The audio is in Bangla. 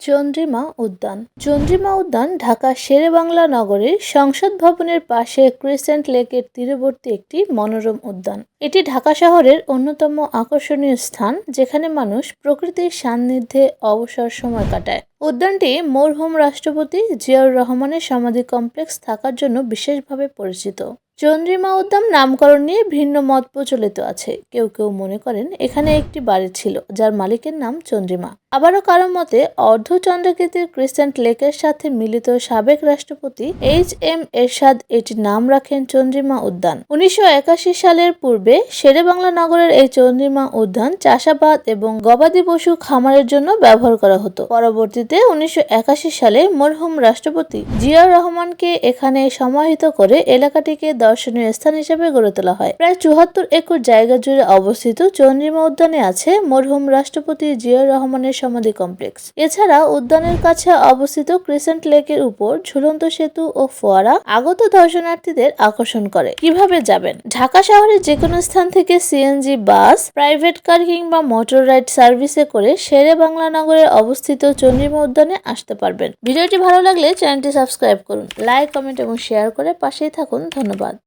চন্দ্রিমা উদ্যান। চন্দ্রিমা উদ্যান ঢাকা শেরেবাংলা নগরের সংসদ ভবনের পাশে ক্রিসেন্ট লেকের তীরবর্তী একটি মনোরম উদ্যান। এটি ঢাকা শহরের অন্যতম আকর্ষণীয় স্থান, যেখানে মানুষ প্রকৃতির সান্নিধ্যে অবসর সময় কাটায়। উদ্যানটি মরহুম রাষ্ট্রপতি জিয়াউর রহমানের সমাধি কমপ্লেক্স থাকার জন্য বিশেষভাবে পরিচিত। চন্দ্রিমা উদ্যান নামকরণ নিয়ে ভিন্ন মত প্রচলিত আছে। কেউ কেউ মনে করেন এখানে একটি বাড়ি ছিল, যার মালিকের নাম চন্দ্রিমা। আবারও কারও মতে অর্ধ অর্ধচন্দ্রাকৃতির ক্রিসেন্ট লেকের সাথে মিলিত সাবেক রাষ্ট্রপতি এইচ এম এরশাদ এটির নাম রাখেন চন্দ্রিমা উদ্যান উনিশশো একাশি সালের পূর্বে শেরেবাংলা নগরের এই চন্দ্রিমা উদ্যান চাষাবাদ এবং গবাদি পশু খামারের জন্য ব্যবহার করা হতো। পরবর্তীতে উনিশশো একাশি সালে মরহুম রাষ্ট্রপতি জিয়াউর রহমানকে এখানে সমাহিত করে এলাকাটিকে দর্শনীয় স্থান হিসেবে গড়ে তোলা হয়। প্রায় চুয়াত্তর একর জায়গা জুড়ে অবস্থিত চন্দ্রিমা উদ্যানে আছে মরহুম রাষ্ট্রপতি জিয়াউর রহমানের সমাধি কমপ্লেক্স। এছাড়া উদ্যানের কাছে অবস্থিত ক্রিসেন্ট লেকের উপর ঝুলন্ত সেতু ও ফোয়ারা আগত দর্শনার্থীদের আকর্ষণ করে। কীভাবে যাবেন? ঢাকা শহরের যে কোনো স্থান থেকে সিএনজি, বাস, প্রাইভেট কার কিংবা মোটর রাইড সার্ভিসে করে শেরে বাংলা নগরের অবস্থিত চন্দ্রিমা উদ্যানে আসতে পারবেন। ভিডিওটি ভালো লাগলে চ্যানেলটি সাবস্ক্রাইব করুন, লাইক, কমেন্ট এবং শেয়ার করে পাশেই থাকুন। ধন্যবাদ।